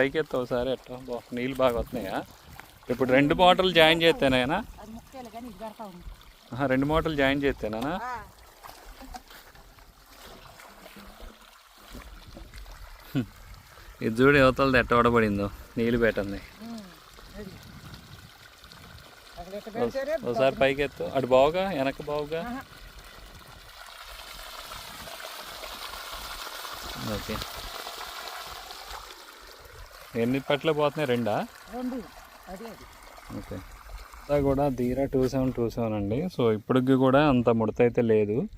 పైకి ఎత్తా ఒకసారి నీళ్ళు బాగా వస్తున్నాయా? ఇప్పుడు రెండు మోటార్లు జాయిన్ చేస్తేనేనా రెండు మోటార్లు జాయిన్ చేస్తేనా ఇది చూడు యువతలది ఎట్ట పడబడిందో నీళ్ళు పెట్టండి. ఒకసారి పైకి ఎత్తు అటు బావుగా? వెనక బావుగా. ఓకే. ఎన్ని పట్ల పోతున్నాయి? రెండా? ఓకే. అంతా కూడా Dheera two seven two seven అండి. సో ఇప్పటికి కూడా అంత ముడత అయితే లేదు.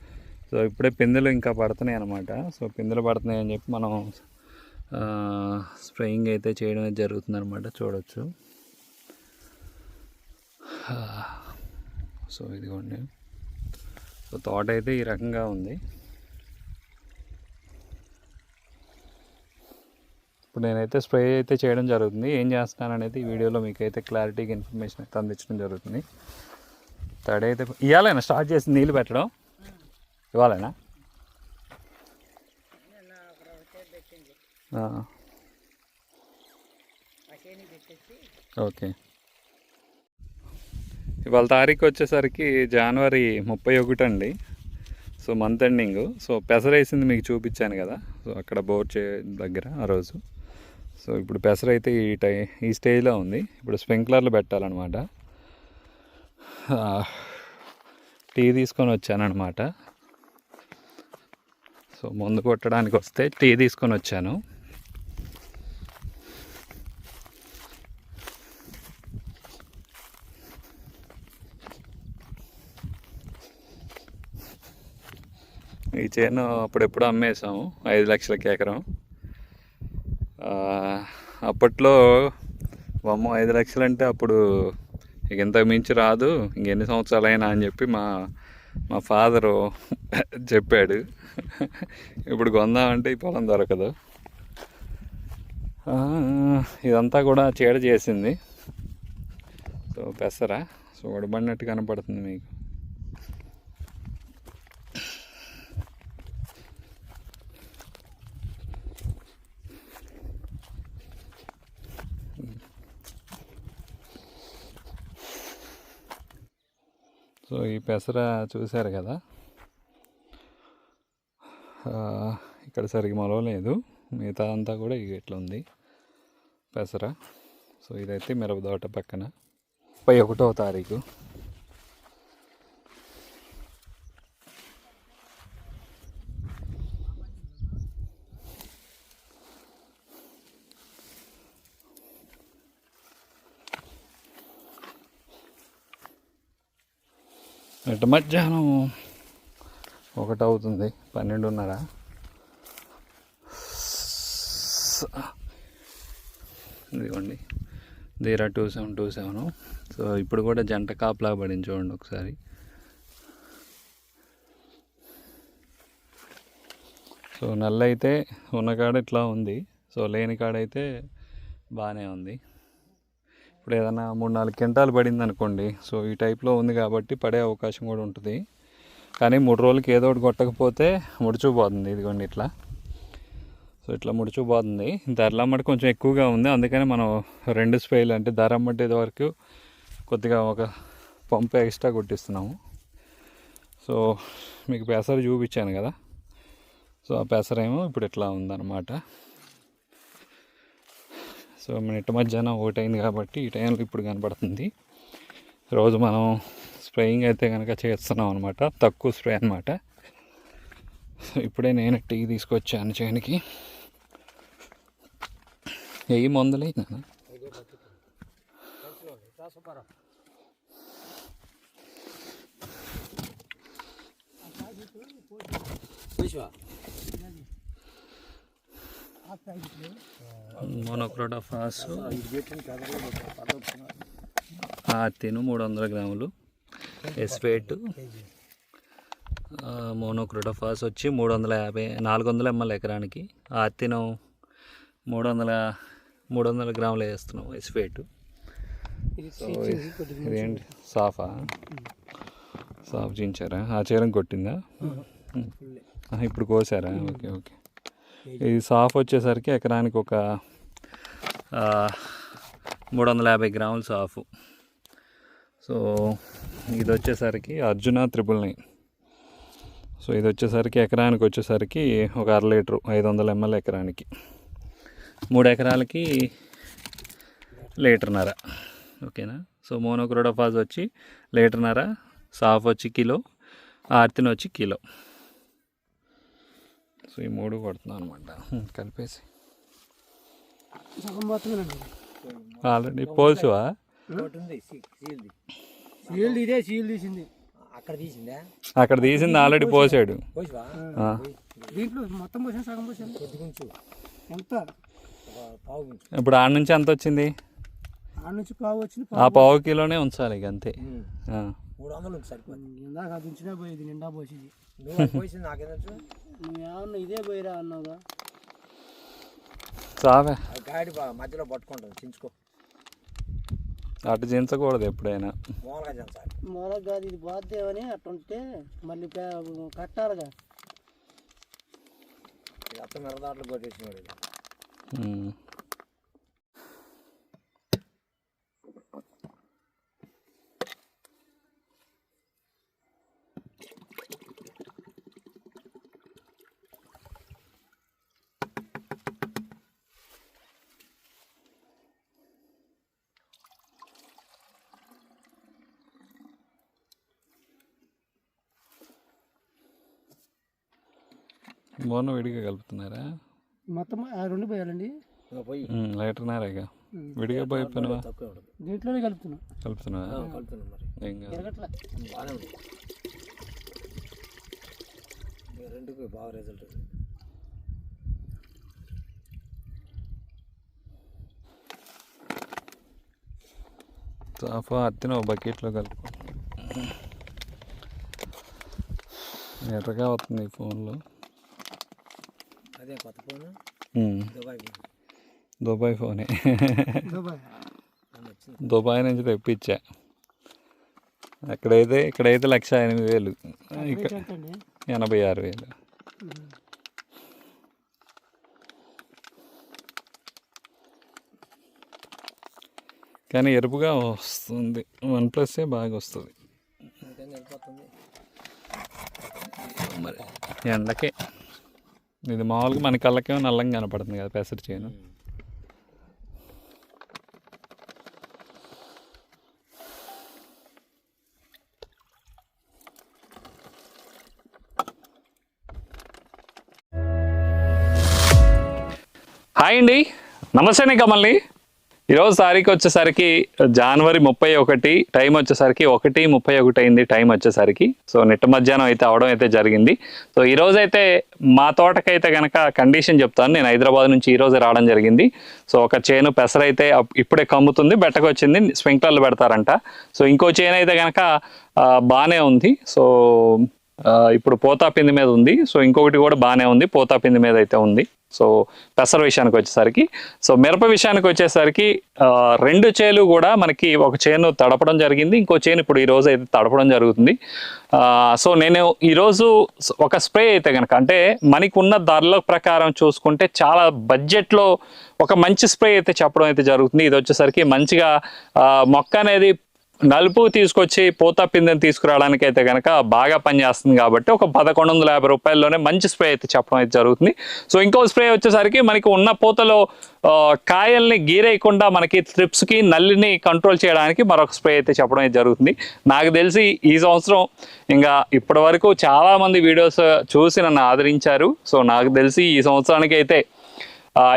సో ఇప్పుడే పిందెలు ఇంకా పడుతున్నాయి అనమాట సో పిందెలు పడుతున్నాయి అని చెప్పి మనం స్ప్రేయింగ్ అయితే చేయడం జరుగుతుంది అనమాట చూడొచ్చు. సో ఇదిగోండి. సో తోట అయితే ఈ రకంగా ఉంది. ఇప్పుడు నేనైతే స్ప్రే అయితే చేయడం జరుగుతుంది. ఏం చేస్తున్నాను అనేది ఈ వీడియోలో మీకు అయితే క్లారిటీగా ఇన్ఫర్మేషన్ అయితే అందించడం జరుగుతుంది. తడి అయితే ఇవ్వాలేనా స్టార్ట్ చేసి నీళ్ళు పెట్టడం. ఇవాళైనా ఓకే. ఇవాళ తారీఖు వచ్చేసరికి జనవరి ముప్పై ఒకటి అండి సో మంత్ ఎండింగ్ సో పెసరేసింది మీకు చూపించాను కదా. సో అక్కడ బోర్ చే దగ్గర ఆ రోజు. సో ఇప్పుడు పెసర అయితే ఈ టై ఈ స్టేజ్లో ఉంది. ఇప్పుడు స్ప్రింక్లర్లు పెట్టాలన్నమాట. టీ తీసుకొని వచ్చానమాట సో ముందు కొట్టడానికి వస్తే టీ తీసుకొని వచ్చాను. ఈ చేను అప్పుడెప్పుడు అమ్మేసాము ఐదు లక్షలకి ఎకరం. అప్పట్లో బొమ్మ ఐదు లక్షలు అంటే అప్పుడు ఇక ఇంతకు మించి రాదు ఇంకెన్ని సంవత్సరాలైనా అని చెప్పి మా మా ఫాదరు చెప్పాడు. ఇప్పుడు కొందామంటే ఈ పొలం దొరకదు. ఇదంతా కూడా చీడ చేసింది. సో పెసరా సో ఉడబడినట్టు కనపడుతుంది మీకు. సో ఈ పెసర చూశారు కదా? ఇక్కడ సరిగ్గా మొలవలేదు మిగతా అంతా కూడా ఇట్లా ఉంది. పెసర. సో ఇదైతే మిరపదోట పక్కన. ముప్పై ఒకటో తారీఖు. ఇటు మధ్యాహ్నం? ఒకటి అవుతుంది పన్నెండున్నర. ఇదిగోండి Dheera two seven two seven. So ఇప్పుడు కూడా జంట కాపలా పడింది చూడండి ఒకసారి. సో నల్ల అయితే ఉన్న కాడ ఇట్లా ఉంది. సో లేని కాడ అయితే బాగానే ఉంది. ఇప్పుడు ఏదైనా మూడు నాలుగు క్వింటాలు పడింది అనుకోండి సో ఈ టైప్లో ఉంది కాబట్టి పడే అవకాశం కూడా ఉంటుంది. కానీ మూడు రోజులకి ఏదో ఒకటి కొట్టకపోతే ముడుచుపోతుంది ఇదిగోండి ఇట్లా. సో ఇట్లా ముడుచుకుపోతుంది. ధరలమ్మటి కొంచెం ఎక్కువగా ఉంది అందుకని మనం రెండు స్పేలు అంటే ధర అమ్మటి వరకు కొద్దిగా ఒక పంపు ఎక్స్ట్రా కొట్టిస్తున్నాము. సో మీకు పెసర చూపించాను కదా. సో ఆ పెసరేమో ఇప్పుడు ఇట్లా ఉందన్నమాట. సో మన ఇటు మధ్యాహ్నం ఒకటి అయింది కాబట్టి ఈ టైంలో ఇప్పుడు కనపడుతుంది రోజు మనం స్ప్రేయింగ్ అయితే కనుక చేస్తున్నాం అనమాట తక్కువ స్ప్రే అనమాట సో ఇప్పుడే నేను టీ తీసుకొచ్చాను చేయడానికి ఏ మందులే మోనోక్రోటోఫాస్ తిను మూడు వందల గ్రాములు. ఎస్పేట్ మోనోక్రోటోఫాస్ వచ్చి మూడు వందల యాభై నాలుగు వందల ఎంఎల్ ఎకరానికి. ఆర్తినం మూడు వందల మూడు వందల గ్రాములు వేస్తున్నాం ఎస్పేట్ ఇదేంటి సాఫా? సాఫ్ చించారా ఆ చీరం కొట్టిందా? ఇప్పుడు కోసారా? Okay okay. ఈ సాఫ్ వచ్చేసరికి ఎకరానికి ఒక మూడు వందల యాభై గ్రాములు సాఫ్. సో ఇది వచ్చేసరికి అర్జున త్రిపుల్ నైన్. సో ఇది వచ్చేసరికి ఎకరానికి వచ్చేసరికి ఒక అర లీటరు ఐదు వందల ఎంఎల్ ఎకరానికి. మూడు ఎకరాలకి లీటర్నర. ఓకేనా? సో మోనోక్రోడోఫాజ్ వచ్చి లీటర్నర సాఫ్ వచ్చి కిలో ఆర్తిన్ వచ్చి కిలో. సో ఈ మూడు కొడుతున్నాం అనమాట. కలిపేసి. ఆల్రెడీ పోల్చువా? ఇదే సీల్ తీసింది. అక్కడ తీసిందా? అక్కడ తీసింది ఆల్రెడీ పోసాడు. పోసివా? ఆ. దీంట్లో మొత్తం పోసాను సగం పోసాను. కొద్ది కొంచెం ఎంత? ఒక పావు కొంచెం ఇప్పుడు ఆడ నుంచి ఎంత వచ్చింది? ఆడ నుంచి పావు వచ్చింది ఆ పావు కిలోనే ఉంచాలి ఇక అంతే. ఆ. మూడు వందలు ఉంటే సరిపోతుంది ఇందాక అది ఉంచినా పోయేది నిండా పోసింది. నువ్వు అది పోసింది నాకేనొచ్చు నువ్వు ఏమన్నా ఇదే పోయిరా అన్నావుగా? సావే గాడి బా- మధ్యలో పట్టుకుంటుంది చించుకో. అటు చించకూడదు ఎప్పుడైనా. మూలగా చించాలి. మొదలు కాదు ఇది బాధ్యమని అట్టుంటే మళ్ళీ పే- కట్టాలిగా. ఇది అత్త మిరదాట్లు కొట్టేసినాడు మొన్న విడిగా కలుపుతున్నారా? మొత్తం ఆ రెండు పోయాలండి. ఇంకా పోయి. ఉమ్, లీటర్నారేగా విడిగా ఉండదు దీంట్లోనే కలుపుతున్నా. కలుపుతున్నాం మరి. ఏం కాదు. రెండుకి బాగా రిజల్ట్ సాఫా అత్తిన బకెట్లో కలుపు ఎర్రగా వస్తుంది ఈ ఫోన్లో. అదే కొత్త ఫోన్. Dubai phone. దుబాయ్ ఫోనే. దుబాయ్. నుంచి తెప్పించా. అక్కడైతే ఇక్కడైతే లక్ష ఎనిమిది వేలు. ఎనభై ఆరు వేలు. కానీ ఎరుపుగా వస్తుంది. వన్ ప్లస్సే బాగా వస్తుంది. మరి ఎండకే. ఇది మామూలుగా మన కళ్ళకేమో నల్లంగా కనపడుతుంది కదా పెసరు చేను. హాయ్ అండి. నమస్తే కమల్ని. ఈరోజు తారీఖు వచ్చేసరికి జనవరి ముప్పై ఒకటి టైం వచ్చేసరికి ఒకటి ముప్పై ఒకటి అయింది టైం వచ్చేసరికి. సో నిట్ట మధ్యాహ్నం అయితే అవడం అయితే జరిగింది. సో ఈరోజు అయితే మా తోటకైతే కనుక కండిషన్ చెప్తాను. నేను హైదరాబాద్ నుంచి ఈరోజు రావడం జరిగింది. సో ఒక చేను పెసరైతే అప్- ఇప్పుడే కమ్ముతుంది బెట్టకు వచ్చింది స్ప్రింక్లర్లు పెడతారంట. సో ఇంకో చేను అయితే కనుక బాగానే ఉంది. సో ఇప్పుడు పోతాపిండి మీద ఉంది. సో ఇంకొకటి కూడా బాగానే ఉంది. పోతాపిండి మీద అయితే ఉంది. సో పెసర విషయానికి వచ్చేసరికి. సో మిరప విషయానికి వచ్చేసరికి రెండు చేలు కూడా మనకి ఒక చేను తడపడం జరిగింది. ఇంకో చేను ఇప్పుడు ఈ రోజు అయితే తడపడం జరుగుతుంది. సో నేను ఈరోజు ఒక స్ప్రే అయితే కనుక అంటే మనకి ఉన్న ధరల ప్రకారం చూసుకుంటే చాలా బడ్జెట్లో ఒక మంచి స్ప్రే అయితే చెప్పడం అయితే జరుగుతుంది. ఇది వచ్చేసరికి మంచిగా మొక్క అనేది నలుపు తీసుకొచ్చి పోతా పిందెని తీసుకురావడానికి అయితే కనుక బాగా పనిచేస్తుంది కాబట్టి ఒక పదకొండు వందల యాభై రూపాయల్లోనే మంచి స్ప్రే అయితే చెప్పడం అయితే జరుగుతుంది. సో ఇంకో స్ప్రే వచ్చేసరికి మనకి ఉన్న పూతలో కాయల్ని గీరేయకుండా మనకి త్రిప్స్కి నల్లిని కంట్రోల్ చేయడానికి మరొక స్ప్రే అయితే చెప్పడం అయితే జరుగుతుంది. నాకు తెలిసి ఈ సంవత్సరం ఇంకా ఇప్పటి వరకు చాలామంది వీడియోస్ చూసి నన్ను ఆదరించారు. సో నాకు తెలిసి ఈ సంవత్సరానికి అయితే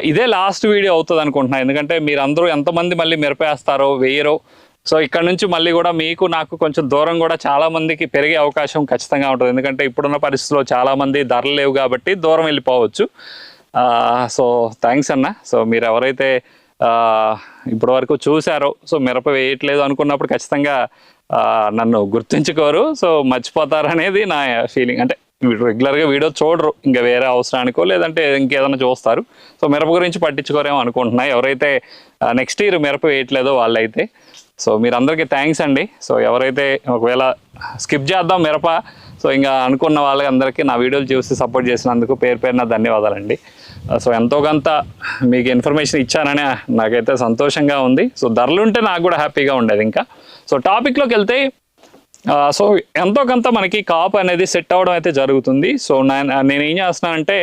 ఇదే లాస్ట్ వీడియో అవుతుంది అనుకుంటున్నాను ఎందుకంటే మీరందరూ ఎంతమంది మళ్ళీ మిరపేస్తారో వేయరో సో ఇక్కడ నుంచి మళ్ళీ కూడా మీకు నాకు కొంచెం దూరం కూడా చాలా మందికి పెరిగే అవకాశం ఖచ్చితంగా ఉంటుంది. ఎందుకంటే ఇప్పుడున్న పరిస్థితుల్లో చాలా మంది ధరలు లేవు కాబట్టి దూరం వెళ్ళిపోవచ్చు. సో థ్యాంక్స్ అన్న. సో మీరు ఎవరైతే ఇప్పటి వరకు చూసారో సో మిరప వేయట్లేదు అనుకున్నప్పుడు ఖచ్చితంగా నన్ను గుర్తుంచుకోరు. సో మర్చిపోతారనేది నా ఫీలింగ్ అంటే రెగ్యులర్గా వీడియో చూడరు. ఇంకా వేరే అవసరానికో లేదంటే ఇంకేదైనా చూస్తారు. సో మిరప గురించి పట్టించుకోరేమో అనుకుంటున్నా. ఎవరైతే నెక్స్ట్ ఇయర్ మిరప వేయట్లేదో వాళ్ళైతే సో మీరందరికీ థ్యాంక్స్ అండి. సో ఎవరైతే ఒకవేళ స్కిప్ చేద్దాం మిరప సో ఇంకా అనుకున్న వాళ్ళందరికీ నా వీడియోలు చూసి సపోర్ట్ చేసినందుకు పేరు పేరున ధన్యవాదాలండి. సో ఎంతో కొంత మీకు ఇన్ఫర్మేషన్ ఇచ్చానని నాకైతే సంతోషంగా ఉంది. సో ధరలుంటే నాకు కూడా హ్యాపీగా ఉండేది ఇంకా. సో టాపిక్లోకి వెళ్తే సో ఎంతో కొంత మనకి కాప్ అనేది సెట్ అవ్వడం అయితే జరుగుతుంది. సో నేను ఏం చేస్తున్నానంటే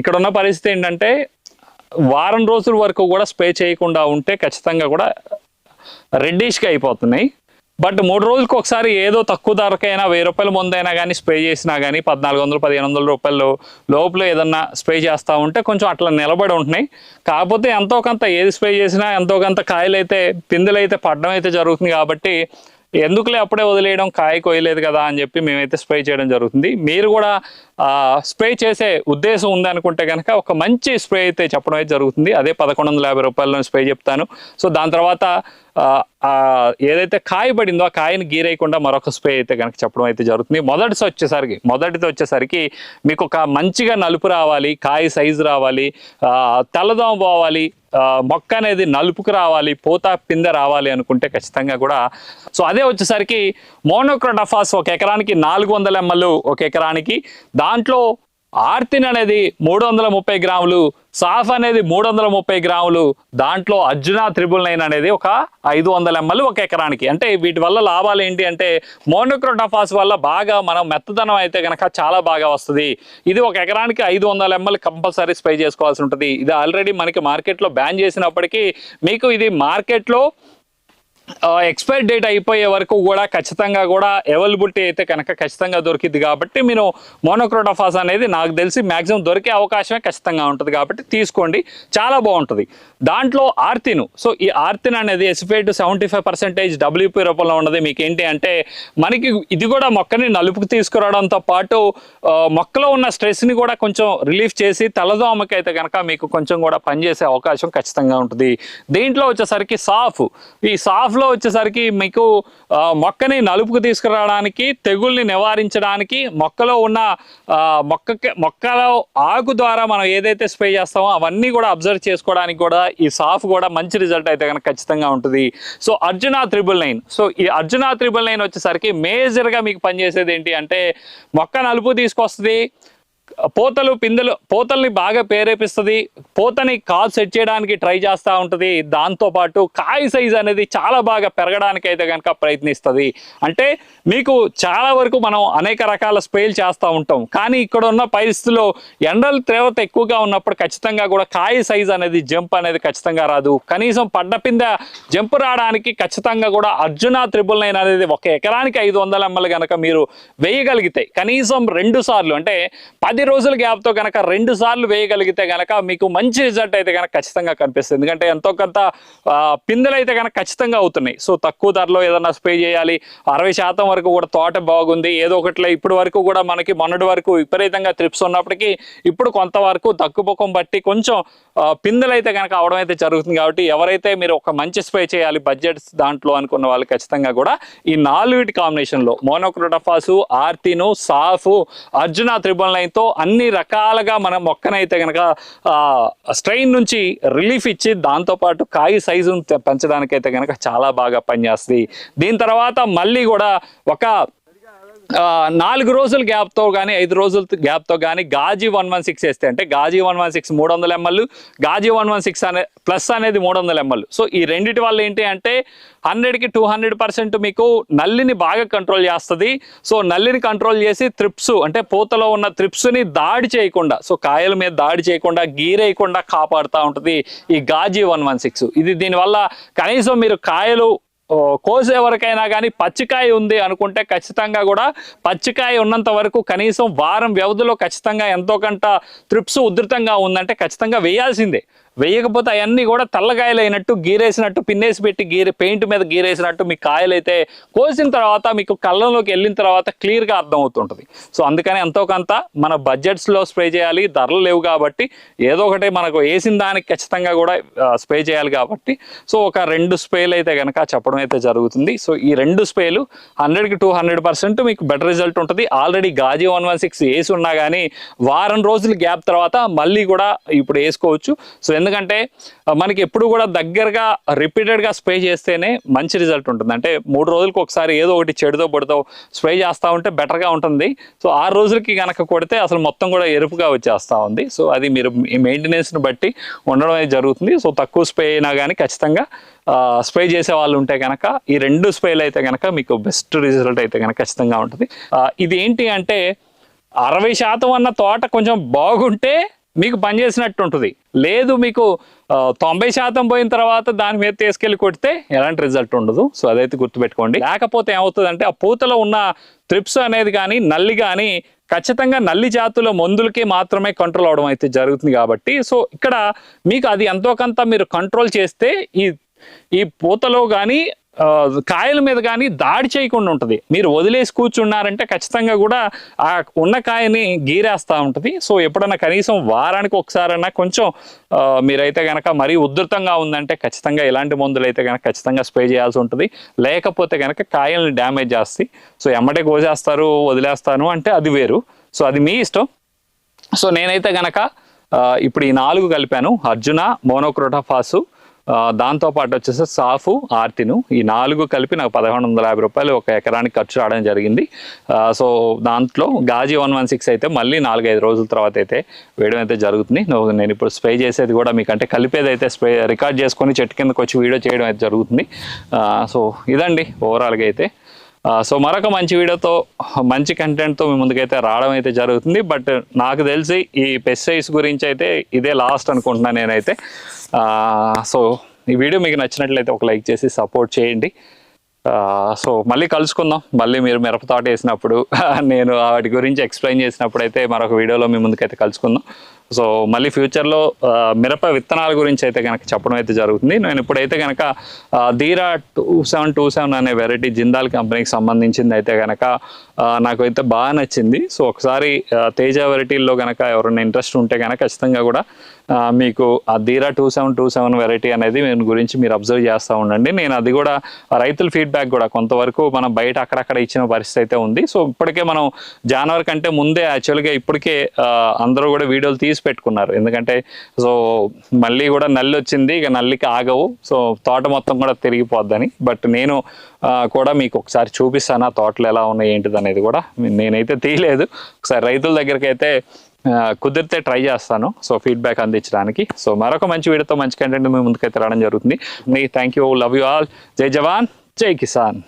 ఇక్కడ ఉన్న పరిస్థితి ఏంటంటే వారం రోజుల వరకు కూడా స్ప్రే చేయకుండా ఉంటే ఖచ్చితంగా కూడా రెడ్డిష్గా అయిపోతున్నాయి. బట్ మూడు రోజులకు ఒకసారి ఏదో తక్కువ ధరకైనా వెయ్యి రూపాయల ముందైనా కానీ స్ప్రే చేసినా కానీ పద్నాలుగు వందలు పదిహేను వందల రూపాయలు లోపల ఏదన్నా స్ప్రే చేస్తూ ఉంటే కొంచెం అట్లా నిలబడి ఉంటున్నాయి. కాకపోతే ఎంతో కొంత ఏది స్ప్రే చేసినా ఎంతో కొంత కాయలు అయితే పిందెలు అయితే పడడం అయితే జరుగుతుంది కాబట్టి ఎందుకులే అప్పుడే వదిలేయడం కాయ కొయ్యలేదు కదా అని చెప్పి మేమైతే స్ప్రే చేయడం జరుగుతుంది. మీరు కూడా స్ప్రే చేసే ఉద్దేశం ఉంది అనుకుంటే కనుక ఒక మంచి స్ప్రే అయితే చెప్పడం అయితే జరుగుతుంది. అదే పదకొండు వందల యాభై రూపాయల స్ప్రే చెప్తాను. సో దాని తర్వాత ఏదైతే కాయ పడిందో ఆ కాయని గీరేయకుండా మరొక స్ప్రే అయితే కనుక చెప్పడం అయితే జరుగుతుంది. మొదటిది వచ్చేసరికి మొదటిది వచ్చేసరికి మీకు ఒక మంచిగా నలుపు రావాలి కాయ సైజు రావాలి తెల్లదోమ పోవాలి మొక్క అనేది నలుపుకు రావాలి పూత పిందె రావాలి అనుకుంటే ఖచ్చితంగా కూడా. సో అదే వచ్చేసరికి మోనోక్రోటఫాస్ ఒక ఎకరానికి నాలుగు వందల ఎంఎల్ ఒక ఎకరానికి. దాంట్లో ఆర్తిన్ అనేది మూడు వందల ముప్పై గ్రాములు సాఫ్ అనేది మూడు వందల ముప్పై గ్రాములు దాంట్లో అర్జున త్రిబుల్ నైన్ అనేది ఒక ఐదు వందల ఎంఎల్ ఒక ఎకరానికి. అంటే వీటి వల్ల లాభాలు ఏంటి అంటే మోనోక్రోటఫాస్ వల్ల బాగా మనం మెత్తదనం అయితే కనుక చాలా బాగా వస్తుంది. ఇది ఒక ఎకరానికి ఐదు వందల ఎంఎల్ కంపల్సరీ స్ప్రే చేసుకోవాల్సి ఉంటుంది. ఇది ఆల్రెడీ మనకి మార్కెట్లో బ్యాన్ చేసినప్పటికీ మీకు ఇది మార్కెట్లో ఎక్స్పైర్ డేట్ అయిపోయే వరకు కూడా ఖచ్చితంగా కూడా అవైలబిలిటీ అయితే కనుక ఖచ్చితంగా దొరికింది కాబట్టి మీరు మోనోక్రోటోఫాస్ అనేది నాకు తెలిసి మ్యాక్సిమం దొరికే అవకాశమే ఖచ్చితంగా ఉంటుంది కాబట్టి తీసుకోండి. చాలా బాగుంటుంది. దాంట్లో ఆర్తిను. సో ఈ ఆర్తిన్ అనేది acephate seventy five percentage WP రూపంలో ఉన్నది. మీకు ఏంటి అంటే మనకి ఇది కూడా మొక్కని నలుపుకు తీసుకురావడంతో పాటు మొక్కలో ఉన్న స్ట్రెస్ని కూడా కొంచెం రిలీఫ్ చేసి తలదోమకి అయితే కనుక మీకు కొంచెం కూడా పనిచేసే అవకాశం ఖచ్చితంగా ఉంటుంది. దీంట్లో వచ్చేసరికి సాఫ్. ఈ సాఫ్ లో వచ్చేసరికి మీకు మొక్కని నలుపుకు తీసుకురావడానికి తెగుల్ని నివారించడానికి మొక్కలో ఉన్న మొక్కకి మొక్కలో ఆకు ద్వారా మనం ఏదైతే స్ప్రే చేస్తామో అవన్నీ కూడా అబ్జర్వ్ చేసుకోవడానికి కూడా ఈ సాఫ్ కూడా మంచి రిజల్ట్ అయితే కనుక ఖచ్చితంగా ఉంటుంది. So Arjuna triple nine. So ఈ అర్జున త్రిబుల్ నైన్ వచ్చేసరికి మేజర్గా మీకు పనిచేసేది ఏంటి అంటే మొక్క నలుపు తీసుకొస్తుంది పోతలు పిందెలు పోతల్ని బాగా ప్రేరేపిస్తుంది. పోతని కాల్ సెట్ చేయడానికి ట్రై చేస్తూ ఉంటుంది. దాంతోపాటు కాయ సైజ్ అనేది చాలా బాగా పెరగడానికి అయితే కనుక ప్రయత్నిస్తుంది. అంటే మీకు చాలా వరకు మనం అనేక రకాల స్ప్రేలు చేస్తూ ఉంటాం. కానీ ఇక్కడ ఉన్న పరిస్థితుల్లో ఎండల తీవ్రత ఎక్కువగా ఉన్నప్పుడు ఖచ్చితంగా కూడా కాయ సైజ్ అనేది జంప్ అనేది ఖచ్చితంగా రాదు. కనీసం పడ్డ పింద జంప్ రావడానికి ఖచ్చితంగా కూడా అర్జున త్రిబుల్ నైన్ అనేది ఒక ఎకరానికి ఐదు వందల ఎంఎల్ కనుక మీరు వేయగలిగితే కనీసం రెండు సార్లు అంటే పది రోజుల గ్యాప్తో కనుక రెండు సార్లు వేయగలిగితే కనుక మీకు మంచి రిజల్ట్ అయితే కనుక ఖచ్చితంగా కనిపిస్తుంది. ఎందుకంటే ఎంతో కొంత పిందెలు అయితే కనుక ఖచ్చితంగా అవుతున్నాయి. సో తక్కువ ధరలో ఏదైనా స్ప్రే చేయాలి. అరవై శాతం వరకు కూడా తోట బాగుంది. ఏదో ఒకటిలో ఇప్పుడు వరకు కూడా మనకి మొన్నటి వరకు విపరీతంగా త్రిప్స్ ఉన్నప్పటికీ ఇప్పుడు కొంతవరకు తక్కువ బట్టి కొంచెం పిందెలైతే అయితే కనుక అవడం అయితే జరుగుతుంది కాబట్టి ఎవరైతే మీరు ఒక మంచి స్ప్రే చేయాలి బడ్జెట్స్ దాంట్లో అనుకున్న వాళ్ళు ఖచ్చితంగా కూడా ఈ నాలుగిటి కాంబినేషన్లో మోనోక్రోటఫాసు ఆర్తిను సాఫు అర్జున త్రిబుల్ నైన్తో అన్ని రకాలుగా మన మొక్కనైతే కనుక స్ట్రెయిన్ నుంచి రిలీఫ్ ఇచ్చి దాంతోపాటు కాయ సైజును పెంచడానికైతే కనుక చాలా బాగా పనిచేస్తుంది. దీని తర్వాత మళ్ళీ కూడా ఒక నాలుగు రోజుల గ్యాప్తో కానీ ఐదు రోజుల గ్యాప్తో కానీ గాజీ వన్ వన్ సిక్స్ వేస్తే అంటే గాజీ వన్ వన్ సిక్స్ మూడు వందల ఎంఎల్ గాజీ వన్ వన్ సిక్స్ అనే ప్లస్ అనేది మూడు వందల ఎంఎల్ సో ఈ రెండింటి వల్ల ఏంటి అంటే హండ్రెడ్కి టూ హండ్రెడ్ పర్సెంట్ మీకు నల్లిని బాగా కంట్రోల్ చేస్తుంది. సో నల్లిని కంట్రోల్ చేసి త్రిప్స్ అంటే పూతలో ఉన్న త్రిప్స్ని దాడి చేయకుండా సో కాయల మీద దాడి చేయకుండా గీరేయకుండా కాపాడుతూ ఉంటుంది ఈ గాజీ వన్ వన్ సిక్స్. ఇది దీనివల్ల కనీసం మీరు కాయలు కోసేవరకైనా కోసే వరకైనా కానీ పచ్చికాయ ఉంది అనుకుంటే ఖచ్చితంగా కూడా పచ్చికాయ ఉన్నంత వరకు కనీసం వారం వ్యవధిలో ఖచ్చితంగా ఎంతో కంట త్రిప్స్ ఉధృతంగా ఉందంటే ఖచ్చితంగా వేయాల్సిందే. వేయకపోతే అవన్నీ కూడా తల్లకాయలు అయినట్టు గీరేసినట్టు పిన్నేసి పెట్టి గీరి పెయింట్ మీద గీరేసినట్టు మీ కాయలు అయితే కోసిన తర్వాత మీకు కళ్ళంలోకి వెళ్ళిన తర్వాత క్లియర్గా అర్థమవుతుంటుంది. సో అందుకని ఎంతో కొంత మన బడ్జెట్స్లో స్ప్రే చేయాలి. ధరలు లేవు కాబట్టి ఏదో ఒకటి మనకు వేసిన దానికి ఖచ్చితంగా కూడా స్ప్రే చేయాలి కాబట్టి. సో ఒక రెండు స్ప్రేలు అయితే కనుక చెప్పడం అయితే జరుగుతుంది. సో ఈ రెండు స్ప్రేలు హండ్రెడ్కి టూ హండ్రెడ్ పర్సెంట్ మీకు బెటర్ రిజల్ట్ ఉంటుంది. ఆల్రెడీ గాజీ వన్ వన్ సిక్స్ వేసి ఉన్నా కానీ వారం రోజులు గ్యాప్ తర్వాత మళ్ళీ కూడా ఇప్పుడు వేసుకోవచ్చు. సో ఎందుకంటే మనకి ఎప్పుడు కూడా దగ్గరగా రిపీటెడ్గా స్ప్రే చేస్తేనే మంచి రిజల్ట్ ఉంటుంది. అంటే మూడు రోజులకు ఒకసారి ఏదో ఒకటి చెడుతో పొడితో స్ప్రే చేస్తూ ఉంటే బెటర్గా ఉంటుంది. సో ఆరు రోజులకి కనుక కొడితే అసలు మొత్తం కూడా ఎరుపుగా వచ్చేస్తూ ఉంది. సో అది మీరు మీ మెయింటెనెన్స్ని బట్టి ఉండడం అనేది జరుగుతుంది. సో తక్కువ స్ప్రే అయినా కానీ ఖచ్చితంగా స్ప్రే చేసే వాళ్ళు ఉంటే కనుక ఈ రెండు స్ప్రేలు అయితే కనుక మీకు బెస్ట్ రిజల్ట్ అయితే కనుక ఖచ్చితంగా ఉంటుంది. ఇది ఏంటి అంటే అరవై శాతం అన్న తోట కొంచెం బాగుంటే మీకు పనిచేసినట్టు ఉంటుంది. లేదు మీకు తొంభై శాతం పోయిన తర్వాత దాని మీద తీసుకెళ్ళి కొడితే ఎలాంటి రిజల్ట్ ఉండదు. సో అదైతే గుర్తుపెట్టుకోండి. లేకపోతే ఏమవుతుందంటే ఆ పూతలో ఉన్న త్రిప్స్ అనేది కానీ నల్లి కానీ ఖచ్చితంగా నల్లి జాతుల మందులకి మాత్రమే కంట్రోల్ అవడం అయితే జరుగుతుంది కాబట్టి సో ఇక్కడ మీకు అది ఎంతో కొంత మీరు కంట్రోల్ చేస్తే ఈ ఈ పూతలో కానీ కాయల మీద కానీ దాడి చేయకుండా ఉంటుంది. మీరు వదిలేసి కూర్చున్నారంటే ఖచ్చితంగా కూడా ఆ ఉన్న కాయని గీరేస్తూ ఉంటుంది. సో ఎప్పుడన్నా కనీసం వారానికి ఒకసారన్నా కొంచెం మీరైతే కనుక మరీ ఉధృతంగా ఉందంటే ఖచ్చితంగా ఇలాంటి మందులు అయితే కనుక ఖచ్చితంగా స్ప్రే చేయాల్సి ఉంటుంది. లేకపోతే కనుక కాయల్ని డ్యామేజ్ చేస్తాయి సో ఎమ్మటే కోసేస్తారు వదిలేస్తాను అంటే అది వేరు. సో అది మీ ఇష్టం. సో నేనైతే కనుక ఇప్పుడు ఈ నాలుగు కలిపాను. అర్జున మోనోక్రోటాఫాసు దాంతోపాటు వచ్చేసి సాఫు ఆర్టిను ఈ నాలుగు కలిపి నాకు పదకొండు వందల యాభై రూపాయలు ఒక ఎకరానికి ఖర్చు రావడం జరిగింది. సో దాంట్లో గాజీ వన్ వన్ సిక్స్ అయితే మళ్ళీ నాలుగైదు రోజుల తర్వాత అయితే వేయడం అయితే జరుగుతుంది. నేను ఇప్పుడు స్ప్రే చేసేది కూడా మీకంటే కలిపేది అయితే స్ప్రే రికార్డ్ చేసుకొని చెట్టు కిందకి వచ్చి వీడియో చేయడం అయితే జరుగుతుంది. సో ఇదండి ఓవరాల్గా అయితే. సో మరొక మంచి వీడియోతో మంచి కంటెంట్తో మీ ముందుకైతే రావడం అయితే జరుగుతుంది. బట్ నాకు తెలిసి ఈ పెస్టిసైడ్స్ గురించి అయితే ఇదే లాస్ట్ అనుకుంటున్నాను నేనైతే. సో ఈ వీడియో మీకు నచ్చినట్లయితే ఒక లైక్ చేసి సపోర్ట్ చేయండి. సో మళ్ళీ కలుసుకుందాం. మళ్ళీ మీరు మిరప తోట వేసినప్పుడు నేను వాటి గురించి ఎక్స్ప్లెయిన్ చేసినప్పుడు అయితే మరొక వీడియోలో మీ ముందుకైతే కలుసుకుందాం. సో మళ్ళీ ఫ్యూచర్లో మిరప విత్తనాల గురించి అయితే కనుక చెప్పడం అయితే జరుగుతుంది. నేను ఇప్పుడైతే కనుక Dheera two seven two seven అనే వెరైటీ జిందాల్ కంపెనీకి సంబంధించింది అయితే కనుక నాకైతే నాకు అయితే బాగా నచ్చింది. సో ఒకసారి తేజ వెరైటీల్లో కనుక ఎవరైనా ఇంట్రెస్ట్ ఉంటే కనుక ఖచ్చితంగా కూడా మీకు ఆ Dheera two seven two seven variety అనేది దీని గురించి మీరు అబ్జర్వ్ చేస్తూ ఉండండి. నేను అది కూడా రైతుల ఫీడ్బ్యాక్ కూడా కొంతవరకు మనం బయట అక్కడక్కడ ఇచ్చిన పరిస్థితి అయితే ఉంది. సో ఇప్పటికే మనం జనవరి కంటే ముందే యాక్చువల్గా ఇప్పటికే అందరూ కూడా వీడియోలు తీసి పెట్టుకున్నారు. ఎందుకంటే సో మళ్ళీ కూడా నల్లి వచ్చింది ఇక నల్లికి ఆగవు. సో తోట మొత్తం కూడా తిరిగిపోద్దని. బట్ నేను కూడా మీకు ఒకసారి చూపిస్తాను ఆ తోటలు ఎలా ఉన్నాయి ఏంటిది అనేది కూడా. నేనైతే తీయలేదు. ఒకసారి రైతుల దగ్గరికి అయితే కుదిరితే ట్రై చేస్తాను. సో ఫీడ్బ్యాక్ అందించడానికి. సో మరొక మంచి వీడియోతో మంచి కంటెంట్ మీ ముందుకైతే రావడం జరుగుతుంది. Thank you love you all జై జవాన్ జై కిసాన్.